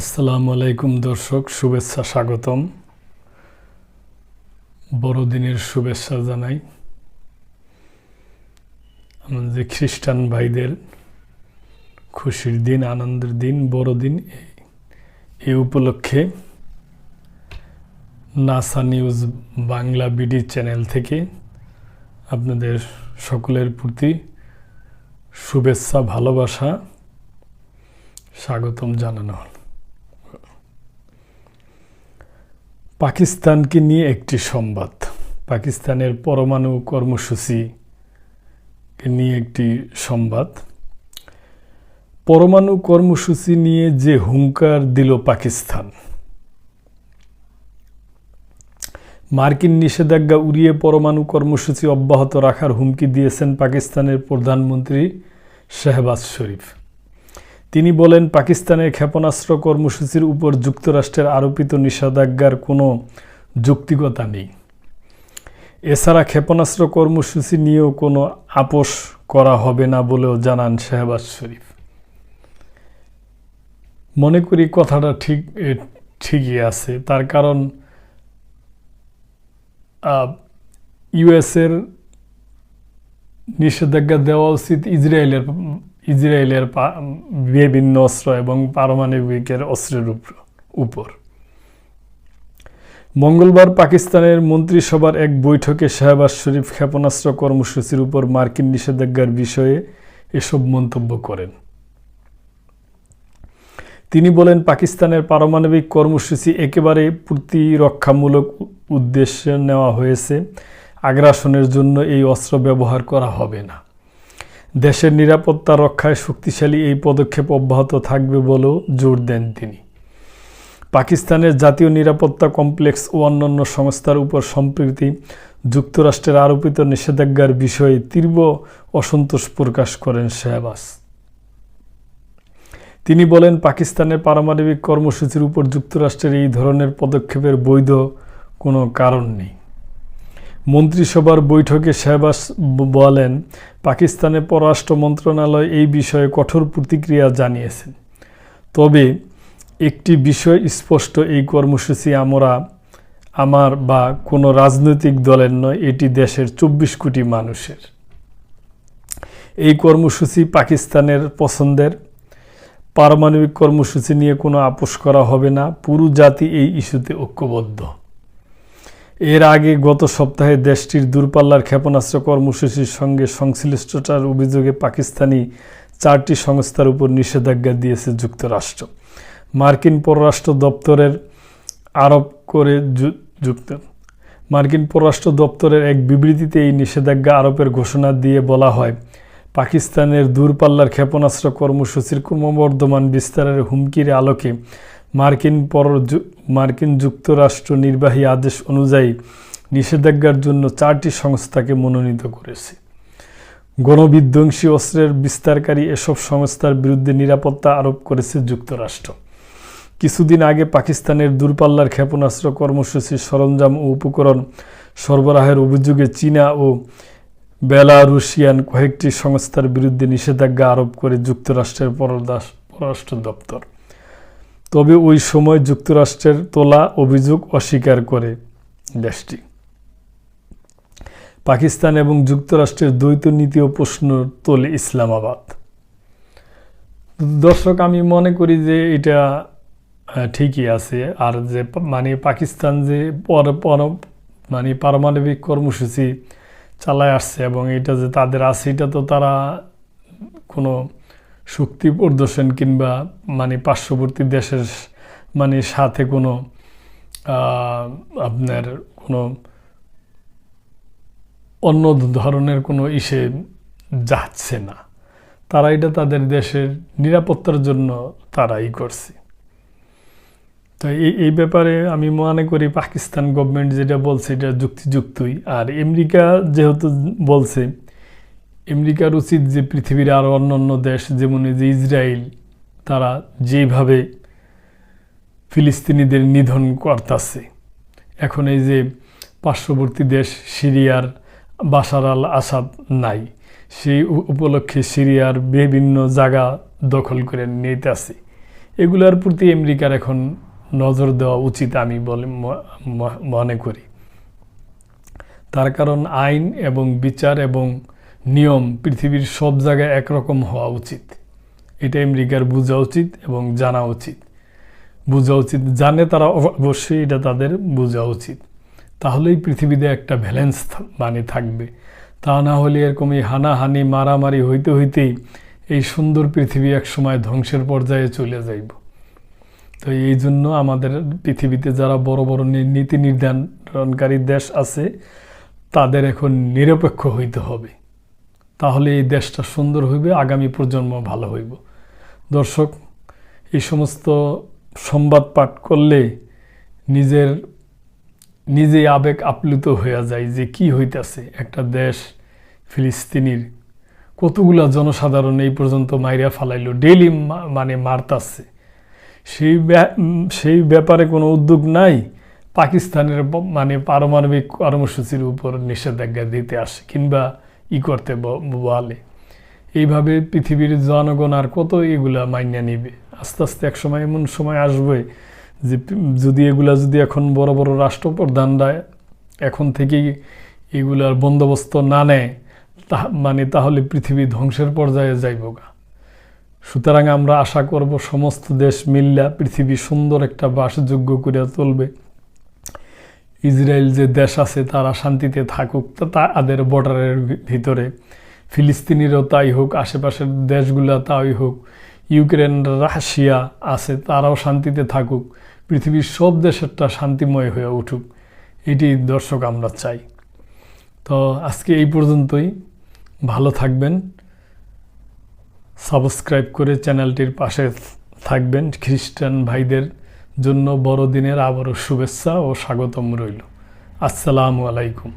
আসসালামু আলাইকুম দর্শক, শুভেচ্ছা স্বাগতম। বড়দিনের শুভেচ্ছা জানাই। আমাদের খ্রিস্টান ভাইদের খুশির দিন, আনন্দের দিন, বড়দিন এই উপলক্ষে NASA news Bangla BD channel থেকে আপনাদের সকলের প্রতি শুভেচ্ছা, ভালোবাসা, স্বাগতম জানানো হল। পাকিস্তানকে নিয়ে একটি সংবাদ। পাকিস্তানের পরমাণু কর্মসূচি নিয়ে একটি সংবাদ। পরমাণু কর্মসূচি নিয়ে যে হুঙ্কার দিল পাকিস্তান। মার্কিন নিষেধাজ্ঞা উড়িয়ে পরমাণু কর্মসূচি অব্যাহত রাখার হুমকি দিয়েছেন পাকিস্তানের প্রধানমন্ত্রী শেহবাজ শরীফ। তিনি বলেন, পাকিস্তানের ক্ষেপণাস্ত্র কর্মসূচির উপর যুক্তরাষ্ট্রের আরোপিত নিষেধাজ্ঞার কোনো যৌক্তিকতা নেই। এছাড়া ক্ষেপণাস্ত্র কর্মসূচি নিয়েও কোনো আপোষ করা হবে না বলেও জানান শেহবাজ শরীফ। মনে করি কথাটা ঠিক ঠিকই আছে। তার কারণ ইউএসের নিষেধাজ্ঞা দেওয়া উচিত ইসরায়েলের ইসরায়েলের বিভিন্ন অস্ত্র এবং পারমাণবিকের অস্ত্রের উপর। মঙ্গলবার পাকিস্তানের মন্ত্রিসভার এক বৈঠকে শাহবাজ শরীফ ক্ষেপণাস্ত্র কর্মসূচির উপর মার্কিন নিষেধাজ্ঞার বিষয়ে এসব মন্তব্য করেন। তিনি বলেন, পাকিস্তানের পারমাণবিক কর্মসূচি একেবারে প্রতিরক্ষামূলক উদ্দেশ্যে নেওয়া হয়েছে। আগ্রাসনের জন্য এই অস্ত্র ব্যবহার করা হবে না। দেশের নিরাপত্তা রক্ষায় শক্তিশালী এই পদক্ষেপ অব্যাহত থাকবে বলেও জোর দেন তিনি। পাকিস্তানের জাতীয় নিরাপত্তা কমপ্লেক্স ও অন্যান্য সংস্থার উপর সম্প্রতি যুক্তরাষ্ট্রের আরোপিত নিষেধাজ্ঞার বিষয়ে তীব্র অসন্তোষ প্রকাশ করেন শেহবাজ। তিনি বলেন, পাকিস্তানের পারমাণবিক কর্মসূচির উপর যুক্তরাষ্ট্রের এই ধরনের পদক্ষেপের বৈধ কোনো কারণ নেই। মন্ত্রিসভার বৈঠকে শেহবাজ ব- বলেন, পাকিস্তানের পররাষ্ট্র মন্ত্রণালয় এই বিষয়ে কঠোর প্রতিক্রিয়া জানিয়েছেন তবে একটি বিষয় স্পষ্ট, এই কর্মসূচি আমরা, আমার বা কোনো রাজনৈতিক দলের নয়, এটি দেশের চব্বিশ কোটি মানুষের। এই কর্মসূচি পাকিস্তানের পছন্দের। পারমাণবিক কর্মসূচি নিয়ে কোনো আপোষ করা হবে না। পুরো জাতি এই ইস্যুতে ঐক্যবদ্ধ। এর আগে গত সপ্তাহে দেশটির দূরপাল্লার ক্ষেপণাস্ত্র কর্মসূচির সঙ্গে সংশ্লিষ্টতার অভিযোগে পাকিস্তানি চারটি সংস্থার উপর নিষেধাজ্ঞা দিয়েছে যুক্তরাষ্ট্র। মার্কিন পররাষ্ট্র দপ্তরের আরোপ করে যুক্ত মার্কিন পররাষ্ট্র দপ্তরের এক বিবৃতিতে এই নিষেধাজ্ঞা আরোপের ঘোষণা দিয়ে বলা হয়, পাকিস্তানের দূরপাল্লার ক্ষেপণাস্ত্র কর্মসূচির ক্রমবর্ধমান বিস্তারের হুমকির আলোকে মার্কিন পর মার্কিন যুক্তরাষ্ট্র নির্বাহী আদেশ অনুযায়ী নিষেধাজ্ঞার জন্য চারটি সংস্থাকে মনোনীত করেছে। গণবিধ্বংসী অস্ত্রের বিস্তারকারী এসব সংস্থার বিরুদ্ধে নিরাপত্তা আরোপ করেছে যুক্তরাষ্ট্র। কিছুদিন আগে পাকিস্তানের দূরপাল্লার ক্ষেপণাস্ত্র কর্মসূচির সরঞ্জাম ও উপকরণ সরবরাহের অভিযোগে চীনা ও বেলারুশিয়ান কয়েকটি সংস্থার বিরুদ্ধে নিষেধাজ্ঞা আরোপ করে যুক্তরাষ্ট্রের পররাষ্ট্র দপ্তর। তবে ওই সময় যুক্তরাষ্ট্রের তোলা অভিযোগ অস্বীকার করে দেশটি। পাকিস্তান এবং যুক্তরাষ্ট্রের দ্বৈত নীতি ও প্রশ্ন তোলে ইসলামাবাদ। দর্শক, আমি মনে করি যে এটা ঠিকই আছে। আর যে মানে পাকিস্তান যে পর মানে পারমাণবিক কর্মসূচি চালায় আসছে এবং এটা যে তাদের আছে, এটা তো তারা কোনো শক্তি প্রদর্শন কিংবা মানে পার্শ্ববর্তী দেশের মানে সাথে কোনো আপনার কোনো অন্য ধরনের কোনো ইসে যাচ্ছে না। তারা এটা তাদের দেশের নিরাপত্তার জন্য তারাই করছে। তো এই এই ব্যাপারে আমি মনে করি পাকিস্তান গভর্নমেন্ট যেটা বলছে এটা যুক্তিযুক্তই। আর আমেরিকা যেহেতু বলছে আমেরিকার উচিত যে পৃথিবীর আরও অন্য অন্য দেশ, যেমন যে ইসরায়েল, তারা যেভাবে ফিলিস্তিনিদের নিধন করতেছে। এখন এই যে পার্শ্ববর্তী দেশ সিরিয়ার বাশার আল আসাদ নাই, সেই উপলক্ষে সিরিয়ার বিভিন্ন জায়গা দখল করে নিতে নিতেছে। এগুলোর প্রতি আমেরিকার এখন নজর দেওয়া উচিত আমি বলে মনে করি। তার কারণ আইন এবং বিচার এবং নিয়ম পৃথিবীর সব জায়গায় একরকম হওয়া উচিত। এটা আমেরিকার বোঝা উচিত এবং জানা উচিত। বোঝা উচিত জানে তারা অবশ্যই এটা তাদের বোঝা উচিত। তাহলেই পৃথিবীতে একটা ব্যালেন্স মানে থাকবে। তা না হলে এরকম এই হানাহানি, মারামারি হইতে হইতেই এই সুন্দর পৃথিবী এক সময় ধ্বংসের পর্যায়ে চলে যাইব। তো এই জন্য আমাদের পৃথিবীতে যারা বড় বড় নীতি নির্ধারণকারী দেশ আছে, তাদের এখন নিরপেক্ষ হইতে হবে। তাহলে এই দেশটা সুন্দর হইবে, আগামী প্রজন্ম ভালো হইব। দর্শক, এই সমস্ত সংবাদ পাঠ করলে নিজের, নিজেই আবেগ আপ্লুত হইয়া যায় যে কি হইতাছে একটা দেশ ফিলিস্তিনির। কতগুলা জনসাধারণ এই পর্যন্ত মাইরা ফালাইলো, ডেইলি মানে মারতাছে। সেই সেই ব্যাপারে কোনো উদ্যোগ নাই, পাকিস্তানের মানে পারমাণবিক কর্মসূচির উপর নিষেধাজ্ঞা দিতে আসে, কিংবা ই করতে বলে। এইভাবে পৃথিবীর জনগণ আর কত এগুলা মাইনা নিবে? আস্তে আস্তে এক সময় এমন সময় আসবে যে যদি এগুলা যদি এখন বড় বড় রাষ্ট্রপ্রধানরা এখন থেকেই এগুলার বন্দোবস্ত না নেয় তা মানে তাহলে পৃথিবী ধ্বংসের পর্যায়ে যাইব গা। সুতরাং আমরা আশা করব সমস্ত দেশ মিল্লা পৃথিবী সুন্দর একটা বাসযোগ্য করে তুলবে। ইসরায়েল যে দেশ আছে, তারা শান্তিতে থাকুক। তা তাদের বর্ডারের ভিতরে। ফিলিস্তিনিরও তাই হোক, আশেপাশের দেশগুলা তাই হোক, ইউক্রেন, রাশিয়া আছে, তারাও শান্তিতে থাকুক। পৃথিবীর সব দেশেরটা শান্তিময় হয়ে উঠুক। এটি দর্শক আমরা চাই। তো আজকে এই পর্যন্তই। ভালো থাকবেন। সাবস্ক্রাইব করে চ্যানেলটির পাশে থাকবেন খ্রিস্টান ভাইদের। জন্য বড়দিনের আবারও শুভেচ্ছা ও স্বাগতম রইল। আসসালামু আলাইকুম।